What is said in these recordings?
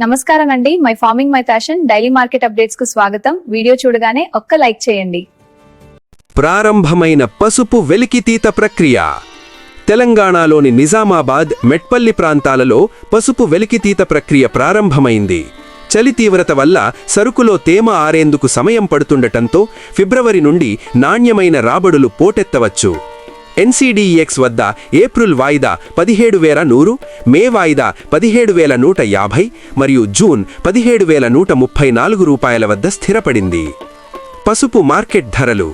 నమస్కారం అండి my farming my fashion daily market అప్డేట్స్కు స్వాగతం. వీడియో చూడగానే ఒక్క లైక్ చేయండి. ప్రారంభమైన పసుపు వెలికితీత ప్రక్రియ. తెలంగాణలోని నిజామాబాద్ మెట్పల్లి ప్రాంతాలలో పసుపు వెలికితీత ప్రక్రియ ప్రారంభమైంది. చలి తీవ్రత వల్ల సరుకులో తేమ ఆరేందుకు సమయం పడుతుండటంతో ఫిబ్రవరి నుండి నాణ్యమైన రాబడులు పోటెత్తవచ్చు. ఎన్సీడీఎక్స్ వద్ద ఏప్రిల్ వాయిదా పదిహేడు వేల నూరు మే వాయిదా పదిహేడు వేల నూట యాభై మరియు జూన్ పదిహేడు వేల నూట ముప్పై నాలుగు రూపాయల వద్ద స్థిరపడింది. పసుపు మార్కెట్ ధరలు.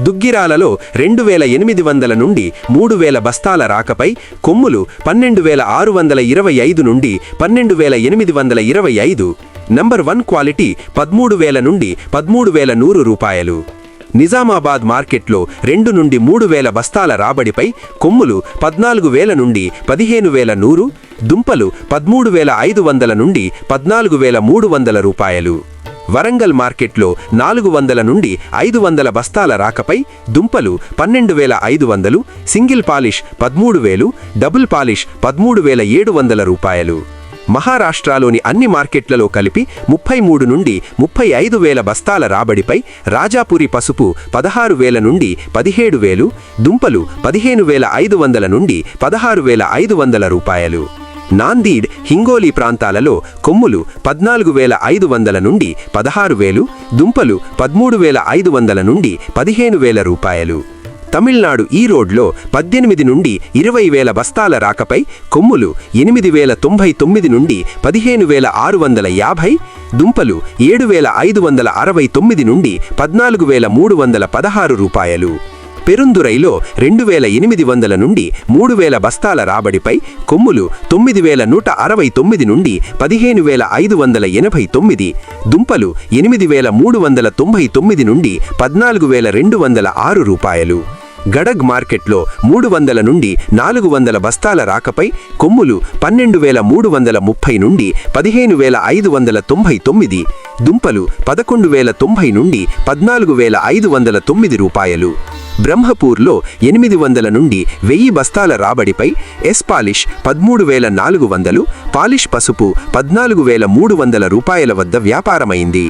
దుగ్గిరాలలో రెండు వేల ఎనిమిది వందల నుండి మూడు వేల బస్తాల రాకపై కొమ్ములు పన్నెండు వేల ఆరు వందల ఇరవై ఐదు నుండి పన్నెండు వేల ఎనిమిది వందల ఇరవై ఐదు. నంబర్ వన్ క్వాలిటీ పదమూడు వేల నుండి పదమూడు వేల నూరు రూపాయలు. నిజామాబాద్ మార్కెట్లో రెండు నుండి మూడు వేల బస్తాల రాబడిపై కొమ్ములు పద్నాలుగు వేల నుండి పదిహేను వేల నూరు దుంపలు పదమూడు వేల ఐదు వందల నుండి పద్నాలుగు వేల మూడు వందల రూపాయలు. వరంగల్ మార్కెట్లో నాలుగు వందల నుండి ఐదు వందల బస్తాల రాకపై దుంపలు పన్నెండు వేల ఐదు వందలు సింగిల్ పాలిష్ పదమూడు వేలు డబుల్ పాలిష్ పదమూడు వేల ఏడు వందల రూపాయలు. మహారాష్ట్రలోని అన్ని మార్కెట్లలో కలిపి ముప్పై మూడు నుండి ముప్పై ఐదు వేల బస్తాల రాబడిపై రాజాపురి పసుపు పదహారు వేల నుండి పదిహేడు వేలు దుంపలు పదిహేను వేల ఐదు వందల నుండి పదహారు వేల ఐదు వందల రూపాయలు. నాందీడ్ హింగోలీ ప్రాంతాలలో కొమ్ములు పద్నాలుగు వేల ఐదు వందల నుండి పదహారు వేలు దుంపలు పదమూడు వేల ఐదు వందల నుండి పదిహేను వేల రూపాయలు. తమిళనాడు ఈ రోడ్లో పద్దెనిమిది నుండి ఇరవై వేల బస్తాల రాకపై కొమ్ములు ఎనిమిది వేల తొంభై తొమ్మిది నుండి పదిహేను వేల ఆరు వందల యాభై దుంపలు ఏడు వేల ఐదు వందల అరవై తొమ్మిది నుండి పద్నాలుగు వేల మూడు వందల పదహారు రూపాయలు. పెరుందురైలో రెండు వేల ఎనిమిది వందల నుండి మూడు వేల బస్తాల రాబడిపై కొమ్ములు తొమ్మిది వేల నూట అరవై తొమ్మిది నుండి పదిహేను వేల ఐదు వందల ఎనభై తొమ్మిది దుంపలు ఎనిమిది వేల మూడు వందల తొంభై తొమ్మిది నుండి పద్నాలుగు వేల రెండు వందల ఆరు రూపాయలు. గడగ్ మార్కెట్లో మూడు వందల నుండి నాలుగు వందల బస్తాల రాకపై కొమ్ములు పన్నెండు వేల మూడు వందల ముప్పై నుండి పదిహేను వేల ఐదు వందల తొంభై తొమ్మిది దుంపలు పదకొండు వేల తొంభై నుండి పద్నాలుగు వేల ఐదు వందల తొమ్మిది రూపాయలు. బ్రహ్మపూర్లో ఎనిమిది వందల నుండి వెయ్యి బస్తాల రాబడిపై ఎస్ పాలిష్ పదమూడు వేల నాలుగు వందలు పాలిష్ పసుపు పద్నాలుగు వేల మూడు వందల రూపాయల వద్ద వ్యాపారమైంది.